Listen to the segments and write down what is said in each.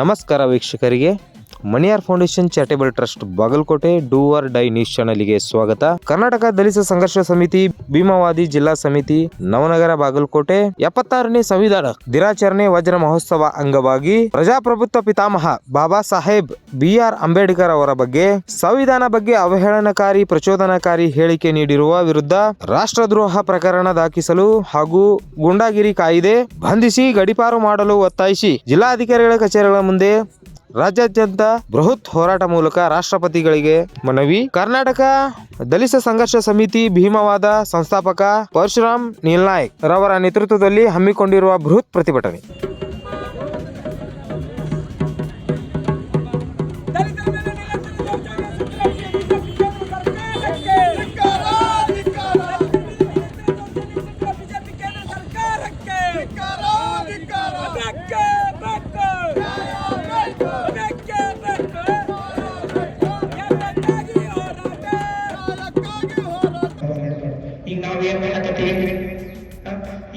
ನಮಸ್ಕಾರ ವೀಕ್ಷಕರಿಗೆ. Maniyar foundation charitable trust Bagalkote do or die news ಚಾನೆಲ್ಗೆ ಸ್ವಾಗತ. ಕರ್ನಾಟಕ ದಲಿತ ಸಂಘರ್ಷ ಸಮಿತಿ, ಭೀಮಾವಾದಿ ಜಿಲ್ಲಾ ಸಮಿತಿ, ನವನಗರ ಬಾಗಲಕೋಟೆ ಎಪ್ಪತ್ತಾರನೇ ಸಂವಿಧಾನ ದಿನಾಚರಣೆ ವಜ್ರ ಮಹೋತ್ಸವ ಅಂಗವಾಗಿ ಪ್ರಜಾಪ್ರಭುತ್ವ ಪಿತಾಮಹ ಬಾಬಾ ಸಾಹೇಬ್ ಬಿ ಆರ್ ಅಂಬೇಡ್ಕರ್ ಅವರ ಬಗ್ಗೆ ಸಂವಿಧಾನ ಬಗ್ಗೆ ಅವಹೇಳನಕಾರಿ, ಪ್ರಚೋದನಕಾರಿ ಹೇಳಿಕೆ ನೀಡಿರುವ ವಿರುದ್ಧ ರಾಷ್ಟ್ರದ್ರೋಹ ಪ್ರಕರಣ ದಾಖಲಿಸಲು ಹಾಗೂ ಗುಂಡಾಗಿರಿ ಕಾಯಿದೆ ಬಂಧಿಸಿ ಗಡಿಪಾರು ಮಾಡಲು ಒತ್ತಾಯಿಸಿ ಜಿಲ್ಲಾಧಿಕಾರಿಗಳ ಕಚೇರಿಗಳ ಮುಂದೆ ರಾಜ್ಯಾದ್ಯಂತ ಬೃಹತ್ ಹೋರಾಟ ಮೂಲಕ ರಾಷ್ಟ್ರಪತಿಗಳಿಗೆ ಮನವಿ. ಕರ್ನಾಟಕ ದಲಿತ ಸಂಘರ್ಷ ಸಮಿತಿ ಭೀಮವಾದ ಸಂಸ್ಥಾಪಕ ಪರಶುರಾಮ್ ನೀಲ್ನಾಯಕ್ ರವರ ನೇತೃತ್ವದಲ್ಲಿ ಹಮ್ಮಿಕೊಂಡಿರುವ ಬೃಹತ್ ಪ್ರತಿಭಟನೆ.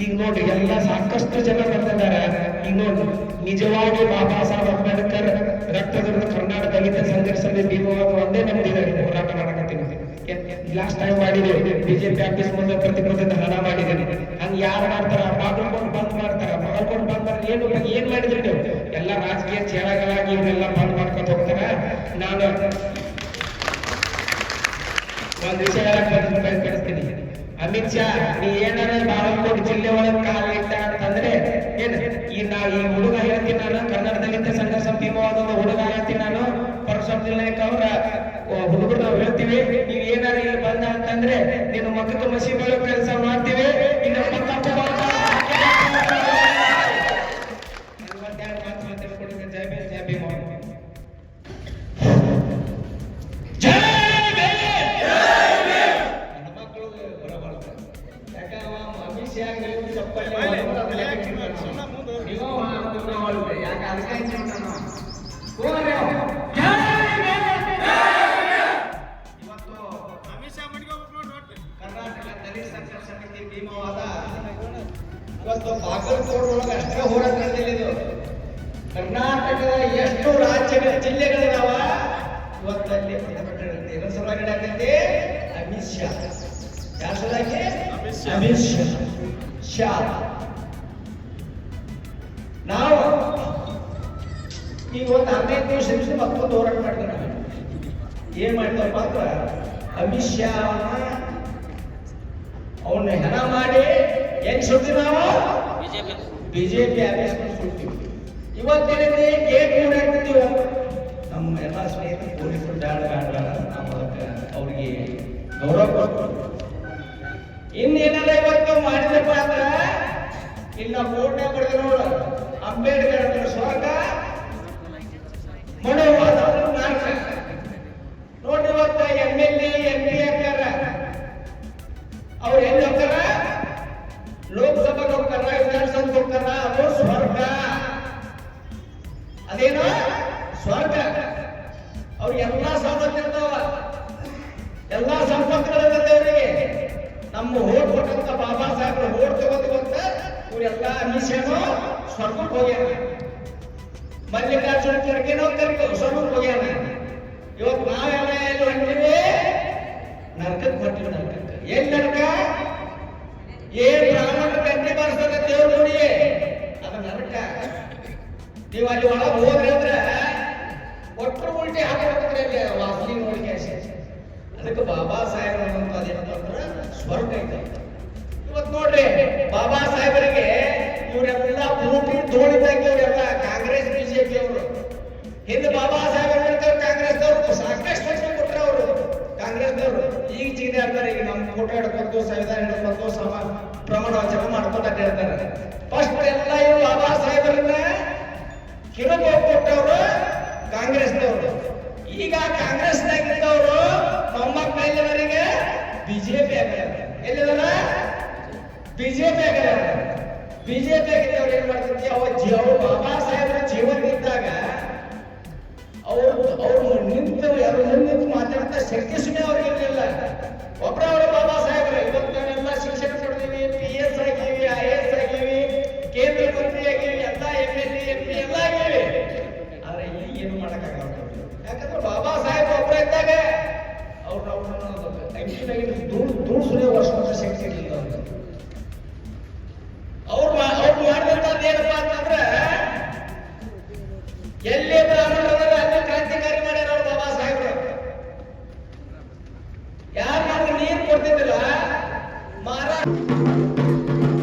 ಈಗ ನೋಡ್ರಿ ಎಲ್ಲ ಸಾಕಷ್ಟು ಜನ ಬಂದಿದ್ದಾರೆ ಈಗ ನೋಡ್ರಿ ನಿಜವಾಗಿ ಬಾಬಾ ಸಾಹೇಬ್ ಅಂಬೇಡ್ಕರ್ ರಕ್ತದ ಕರ್ನಾಟಕ ದಲಿತ ಸಂಘರ್ಷದಲ್ಲಿ ಭೀಮವಾಗಿ ಒಂದೇ ನಂಬಿದ್ದಾರೆ ಹೋರಾಟ ಮಾಡಕತ್ತೀವಿ ಲಾಸ್ಟ್ ಟೈಮ್ ಮಾಡಿದ್ದೇವೆ ಬಿಜೆಪಿ ಆಫೀಸ್ ಮುಂದೆ ಪ್ರತಿಭಟನೆ ಹಣ ಮಾಡಿದ್ದೇನೆ ಹಂಗ ಯಾರು ಮಾಡ್ತಾರ? ಬಾಗಲ್ಕೊಂಡು ಬಂದ್ ಮಾಡ್ತಾರ. ಬಾಗಲ್ಕೊಂಡು ಬಂದ್ ಏನು ಏನ್ ಮಾಡಿದ್ರಿ ನೀವು? ಎಲ್ಲ ರಾಜಕೀಯ ಚೇಳಗಳಾಗಿ ಇವನ್ನೆಲ್ಲ ಬಂದ್ ಮಾಡ್ಕೊತ ಹೋಗ್ತಾರ. ನಾನು ಒಂದ್ ವಿಷಯ ಹೇಳಕ್ ಅಮಿತ್ ಶಾ ನೀ ಏನಾರ ಬಾಗಲಕೋಟೆ ಜಿಲ್ಲೆ ಒಳಗೆ ಕಾಲ ಇಟ್ಟ ಅಂತಂದ್ರೆ ಏನ್? ಈ ನಾ ಈ ಹುಡುಗ ಹೇಳ್ತೀನಿ ನಾನು, ಕನ್ನಡದಲ್ಲಿದ್ದ ಸಂಘ ಸಂಪೀಮವಾದ ಹುಡುಗ ಹೇಳ್ತೀನಿ ನಾನು, ಪರಶುರಾಮ್ ನಾಯಕ್ ಅವ್ರ ಹುಡುಗರು ನಾವು ಹೇಳ್ತೀವಿ, ನೀವ್ ಏನಾರ ಇಲ್ಲಿ ಬಂದ ಅಂತಂದ್ರೆ, ನೀನು ಮಕ್ಕಳ ಮಸಿ ಬೆಳೋ ಕೆಲಸ ಮಾಡ್ತೀವಿ ಇವತ್ತು ಇವತ್ತು ಬಾಗಲಕೋಟೆ ಒಳಗೆ ಅಷ್ಟೇ ಹೋರಾಟ ನಡೆದಿಲ್ಲ ಇದು ಕರ್ನಾಟಕದ ಎಷ್ಟು ರಾಜ್ಯಗಳ ಜಿಲ್ಲೆಗಳಿದಾವ ಇವತ್ತಲ್ಲಿ ಪ್ರತಿಭಟನೆ ನಡೆದಿದೆ. ಇದ್ರ ಸಲುವಾಗಿ ನಡೆದಿದೆ ಅಮಿತ್ ಶಾ ಯಾರ ಸಲುವಾಗಿ ಅಮಿತ್ ಶಾ ಶಾ ನಾವು ಈಗ ಒಂದು ಹದಿನೈದು ದಿವಸ ಮತ್ತೊಂದು ಹೋರಾಟ ಮಾಡಿದ್ವಿ ನಾವು. ಏನ್ ಮಾಡಿದಪ್ಪ ಅಂದ್ರೆ ಅಮಿತ್ ಶಾ ಅವನ್ನ ಹೆಣ ಮಾಡಿ ಹೆಂಗ್ ಸುಡ್ತೀವಿ ನಾವು? ಬಿಜೆಪಿ. ಆಫೀಸ್ ಸುಡ್ತೀವಿ. ಇವತ್ತೇನಿದೆ ಗೇಟ್ ನೋಡಾಕ್ತಿದ್ದೀವಿ ನಮ್ಮ ಎಲ್ಲ ಸ್ನೇಹಿತರು ಪೊಲೀಸರು ಜಾಡ ನಾವು ಅದಕ್ಕೆ ಅವ್ರಿಗೆ ಗೌರವ ಕೊಡ್ತೀವಿ. ಅಂಬೇಡ್ಕರ್ ಅವರ ಸ್ವರ್ಗ ಮನೋವಾದ ನಾಲ್ಕ. ನೋಡಿ ಇವತ್ತ M L A M P ಆಗ್ತಾರ ಅವ್ರು ಎಲ್ಲಿ ಹೋಗ್ತಾರ ಲೋಕಸಭೆಗೆ ಹೋಗ್ತಾರ ವಿಧಾನಸಭೆಗೆ ಹೋಗ್ತಾರ ಅದು ಸ್ವರ್ಗ. ಅದೇನು? ಸ್ವರ್ಗ. ಅವ್ರು ಎಲ್ಲಾ ಸವಲತ್ತು ಇರ್ತಾವ. ಎಲ್ಲಾ ಸಂಪತ್ತುಗಳಿರ್ತದೆ ಅವರಿಗೆ. ನಮ್ಮ ಓಟ್ ಕೊಟ್ಟಂತ ಬಾಬಾ ಸಾಹೇಬ್ರು ಓಟ್ ತಗೋತ ಗೊತ್ತ ಇವರೆಲ್ಲ ಅಮಿಷನು ಸ್ವರ್ಗಕ್ಕೆ ಹೋಗ್ಯಾನ. ಮಲ್ಲಿಕಾರ್ಜುನ ಖರ್ಗೆನೋ ಕರ್ಕೊ ಸ್ವರ್ಗಕ್ಕೆ ಹೋಗ್ಯಾನ. ಇವತ್ತು ನಾವೆಲ್ಲ ಎಲ್ಲಿ ಹೊಂಟಿವಿ ನರ್ಕಕ್ಕೆ ಹೊಂಟಿವಿ ನರಕಕ್ಕೆ. ಏನ್ ನರಕ? ಏನ್ ಬ್ರಾಹ್ಮಣ ಗಂಟೆ ಬಾರಿಸ್ತದ ದೇವ್ರ ನೋಡಿ ಅದು ನರಕ. ನೀವು ಅಲ್ಲಿ ಒಳಗೆ ಹೋದ್ರಿ ಅಂದ್ರೆ ಒಟ್ಟರು ಉಲ್ಟಿ ಅಲ್ಲಿ ವಾಸನೆ ನೋಡಿ ಅದಕ್ಕೆ ಬಾಬಾ ಸಾಹೇಬ್ರ ಸ್ವರ್ಗ ಐತೆ. ಇವತ್ತು ನೋಡ್ರಿ, ಬಾಬಾ ಸಾಹೇಬರಿಗೆ ಇವರೆಲ್ಲ ಬೂಟಿ ತೋಳಿದಾಗ ಇವರೆಲ್ಲ ಕಾಂಗ್ರೆಸ್, ಬಿಜೆಪಿ ಅವರು. ಹಿಂದೆ ಬಾಬಾ ಸಾಹೇಬ್ ಅಂಬೇಡ್ಕರ್ ಕಾಂಗ್ರೆಸ್ದವರು ಸಾಕಷ್ಟು ವರ್ಷ ಕೊಟ್ಟರೆ ಅವರು. ಕಾಂಗ್ರೆಸ್ದವರು ಈಗ ಚೀದೆ ಅಂತಾರೆ ಈಗ ನಮ್ಮ ಫೋಟೋ ಹಿಡ್ಕೊಂಡು ಸಂವಿಧಾನ ಹಿಡ್ಕೊಂಡು ಸಮ ಪ್ರಮಾಣ ವಚನ ಮಾಡ್ಕೊಂಡು ಹೇಳ್ತಾರೆ ಫಸ್ಟ್ ಎಲ್ಲ ಇವರು ಬಾಬಾ ಸಾಹೇಬರನ್ನ ಕಿರುಬ ಕೊಟ್ಟವರು ಕಾಂಗ್ರೆಸ್ನವರು. ಈಗ ಕಾಂಗ್ರೆಸ್ನಾಗಿದ್ದವರು ಮೊಮ್ಮಕ್ಕಳು ಎಲ್ಲಿವರೆಗೆ ಬಿಜೆಪಿ ಆಗ್ಯಾರ. ಎಲ್ಲಿದಾರ? ಬಿಜೆಪಿ ಆಗ್ಯಾರ. ಬಿಜೆಪಿ ಆಗಿದ್ದವ್ರು ಏನ್ ಮಾಡ್ತಿದ್ವಿ ಅವ ಜೀವ ಬಾಬಾ ಸಾಹೇಬ್ರ ಜೀವನ ಇದ್ದಾಗ ಅವರು ಅವ್ರು ನಿಂತು ಯಾರು ನಿಂತು ಮಾತಾಡ್ತಾ ಶಕ್ತಿ ಸುಮ್ಮನೆ ಅವ್ರಿಗೆ Thank you.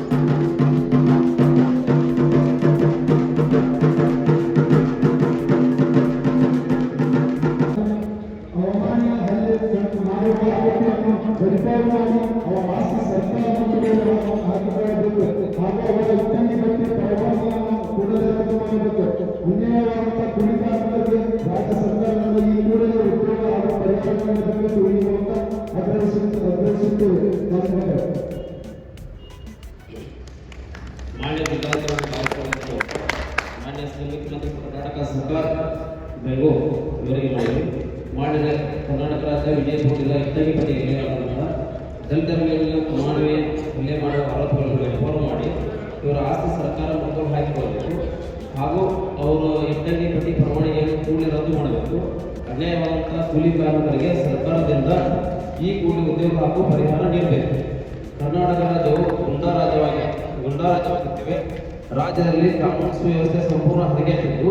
ಮಾನ್ಯ ಜಿಲ್ಲಾಧಿಕಾರಿ ಮಾನ್ಯ ಮುಖ್ಯಮಂತ್ರಿ ಕರ್ನಾಟಕ ಸರ್ಕಾರ ಬೆಂಗಳೂರು ಇವರಿಗೆ ನೋಡಿ ಮಾಡಿದ ಕರ್ನಾಟಕ ರಾಜ್ಯ ವಿಜಯಪುರ ಜಿಲ್ಲಾ ಇತ್ತಗಿ ಪಟ್ಟಿಯಲ್ಲಿ ದಲಿತರ ಮೇಲಿನ ಮಾನವೀಯ ಹಲ್ಲೆ ಮಾಡುವ ಆರೋಪಗಳನ್ನು ರೆಫರ್ ಮಾಡಿ ಇವರ ಆಸ್ತಿ ಸರ್ಕಾರ ಮೊದಲು ಹಾಕಿಕೊಳ್ಳಬೇಕು. ಹಾಗೂ ಅವರು ಎಂಟನೇ ಪ್ರತಿ ಪ್ರಮಾಣಿಕೆಯನ್ನು ಕೂಡಲೇ ರದ್ದು ಮಾಡಬೇಕು. ಅನ್ಯಾಯವಾದಂತಹ ಕೂಲಿ ಕಾರ್ಮಿಕರಿಗೆ ಸರ್ಕಾರದಿಂದ ಈ ಕೂಲಿ ಉದ್ಯೋಗ ಹಾಗೂ ಪರಿಹಾರ ನೀಡಬೇಕು. ಕರ್ನಾಟಕ ರಾಜ್ಯವು ಗುಂಡಾ ರಾಜ್ಯವಾಗಿದೆ. ಗುಂಡಾ ರಾಜ್ಯವಾಗಿದ್ದೇವೆ ರಾಜ್ಯದಲ್ಲಿ ಕಾನೂನು ಸುವ್ಯವಸ್ಥೆ ಸಂಪೂರ್ಣ ಹದಗೆಟ್ಟಿದ್ದು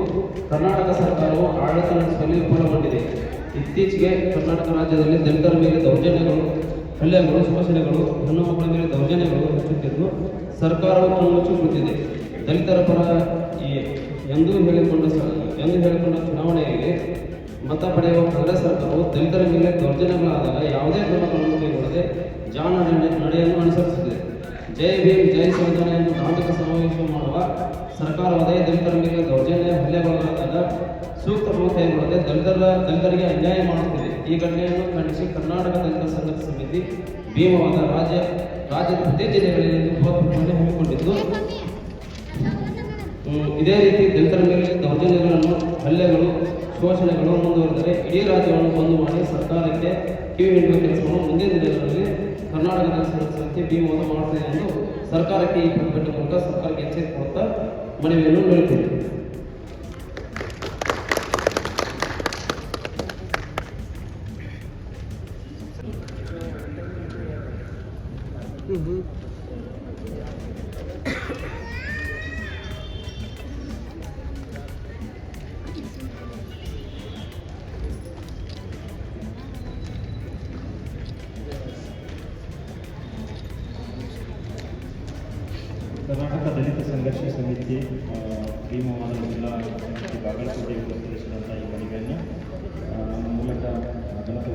ಕರ್ನಾಟಕ ಸರ್ಕಾರವು ಆಡಳಿತ ನಡೆಸುವಲ್ಲಿ ವಿಫಲಗೊಂಡಿದೆ ಇತ್ತೀಚೆಗೆ ಕರ್ನಾಟಕ ರಾಜ್ಯದಲ್ಲಿ ದಲಿತರ ಮೇಲೆ ದೌರ್ಜನ್ಯಗಳು, ಹಲ್ಲೆಗಳು, ಶೋಷಣೆಗಳು, ಹೆಣ್ಣು ಮಕ್ಕಳ ಮೇಲೆ ದೌರ್ಜನ್ಯಗಳು ಹೆಚ್ಚುತ್ತಿದ್ದು ಸರ್ಕಾರವು ಕಣ್ಣುಚ್ಚುತ್ತಿದೆ ದಲಿತರ ಪರ ಎಂದು ಹೇಳಿಕೊಂಡ ಎಂದು ಹೇಳಿಕೊಂಡ ಚುನಾವಣೆಯಲ್ಲಿ ಮತ ಪಡೆಯುವ ಕಾಂಗ್ರೆಸ್ ಸರ್ಕಾರವು ದಲಿತರ ಮೇಲೆ ದೌರ್ಜನ್ಯಗಳಾದಾಗ ಯಾವುದೇ ಕ್ರಮಗಳನ್ನು ಕೈಗೊಳ್ಳದೆ ಜಾಣ ನಡೆ- ನಡೆಯನ್ನು ಅನುಸರಿಸುತ್ತಿದೆ. ಜೈ ಭೀಮ್ ಜೈ ಸಂವಿಧಾನ ಎಂದು ನಾಟಕ ಸಮಾವೇಶ ಮಾಡುವ ಸರ್ಕಾರ ದಲಿತರ ಮೇಲೆ ದೌರ್ಜನ್ಯ ಹಲ್ಲೆಗೊಳಗಾದಾಗ ಸೂಕ್ತ ಕ್ರಮ ಕೈಗೊಳ್ಳದೆ ದಲಿತರ ದಲಿತರಿಗೆ ಅನ್ಯಾಯ ಮಾಡುತ್ತಿದೆ. ಈ ಘಟನೆಯನ್ನು ಖಂಡಿಸಿ ಕರ್ನಾಟಕ ದಲಿತ ಸಂಘದ ಸಮಿತಿ ಭೀಮವಾದ ರಾಜ್ಯ ರಾಜ್ಯದ ಪ್ರತಿ ಜಿಲ್ಲೆಗಳಲ್ಲಿ ಬೃಹತ್ ಪ್ರತಿಭಟನೆ ಹಮ್ಮಿಕೊಂಡಿದ್ದು. ಹ್ಮ್, ಇದೇ ರೀತಿ ದಲಿತರ ಮೇಲೆ ದೌರ್ಜನ್ಯಗಳನ್ನು ಹಲ್ಲೆಗಳು ಶೋಷಣೆಗಳು ಮುಂದುವರೆದರೆ ಇಡೀ ರಾಜ್ಯವನ್ನು ಬಂದು ಮಾಡಿ ಸರ್ಕಾರಕ್ಕೆ ಕಿವಿ ಹಿಡಿಯುವ ಕೆಲಸವನ್ನು ಮುಂದಿನ ದಿನಗಳಲ್ಲಿ ಕರ್ನಾಟಕ ಸಂಸ್ಥೆ ಭೀಮವಾದ ಮಾಡುತ್ತಿದೆ ಎಂದು ಸರ್ಕಾರಕ್ಕೆ ಈ ಪ್ರತಿಭಟನೆ ಮೂಲಕ ಸರ್ಕಾರಕ್ಕೆ ಎಚ್ಚರಿಕೆ ಕೊಡ್ತಾ ಮನವಿಯನ್ನು ನೀಡುತ್ತೇನೆ ಕರ್ನಾಟಕ ದಲಿತ ಸಂಘರ್ಷ ಸಮಿತಿ ಭೀಮವಾದ ಜಿಲ್ಲಾ ಬಾಗಲಕೋಟೆ ಪ್ರದೇಶದಂಥ ಈ ಮನವಿಯನ್ನು ನಮ್ಮ ಮೂಲಕ ಗಣಪತಿ